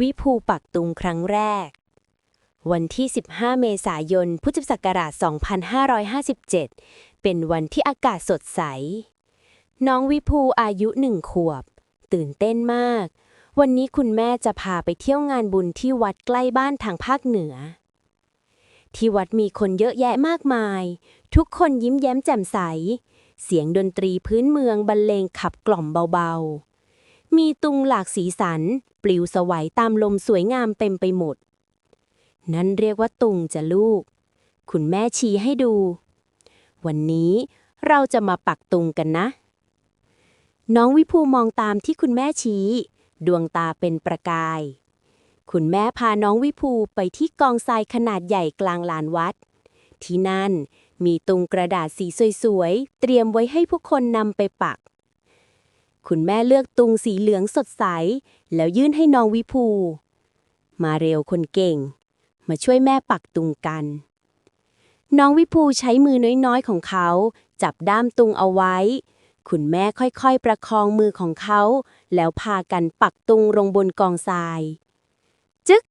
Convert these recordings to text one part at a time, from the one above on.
วิภูปักตุงครั้งแรก วันที่ 15 เมษายน พุทธศักราช 2557 เป็นวันที่อากาศสดใส น้องวิภูอายุหนึ่งขวบ ตื่นเต้นมาก วันนี้คุณแม่จะพาไปเที่ยวงานบุญที่วัดใกล้บ้านทางภาคเหนือ ที่วัดมีคนเยอะแยะมากมาย ทุกคนยิ้มแย้มแจ่มใส เสียงดนตรีพื้นเมืองบรรเลงขับกล่อมเบาๆ มีตุงหลากสีสัน ปลิวสวัยตามลมสวยงามเต็มไปหมด นั่นเรียกว่าตุงจะลูก คุณแม่ชี้ให้ดู วันนี้เราจะมาปักตุงกันนะ น้องวิภูมองตามที่คุณแม่ชี้ ดวงตาเป็นประกาย คุณแม่พาน้องวิภูไปที่กองทรายขนาดใหญ่กลางลานวัด ที่นั่นมีตุงกระดาษสีสวยๆ เตรียมไว้ให้ผู้คนนำไปปัก คุณแม่เลือกตุงสีเหลืองสดใส แล้วยื่นให้น้องวิภู มาเร็วคนเก่ง มาช่วยแม่ปักตุงกัน น้องวิภูใช้มือน้อยๆของเขา จับด้ามตุงเอาไว้ คุณแม่ค่อยๆประคองมือของเขา แล้วพากันปักตุงลงบนกองทราย จึ๊ก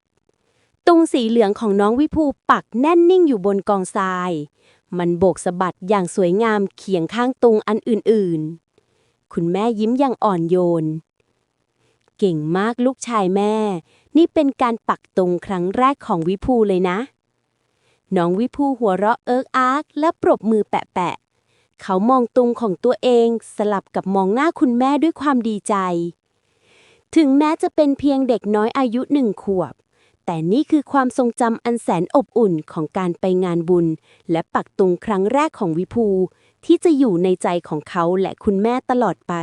ตุงสีเหลืองของน้องวิภูปักแน่นนิ่งอยู่บนกองทราย มันโบกสะบัดอย่างสวยงามเคียงข้างตุงอันอื่นๆ คุณแม่ยิ้มอย่างอ่อนโยน เก่งมากลูกชายแม่ นี่เป็นการปักตุงครั้งแรกของวิภูเลยนะ น้องวิภูหัวเราะเอิกอาร์กและปรบมือแปะๆ เขามองตุงของตัวเองสลับกับมองหน้าคุณแม่ด้วยความดีใจ ถึงแม้จะเป็นเพียงเด็กน้อยอายุหนึ่งขวบแต่นี่คือความทรงจำอันแสนอบอุ่นของการไปงานบุญ และปักตุงครั้งแรกของวิภู ที่จะอยู่ในใจของเขาและคุณแม่ตลอดไป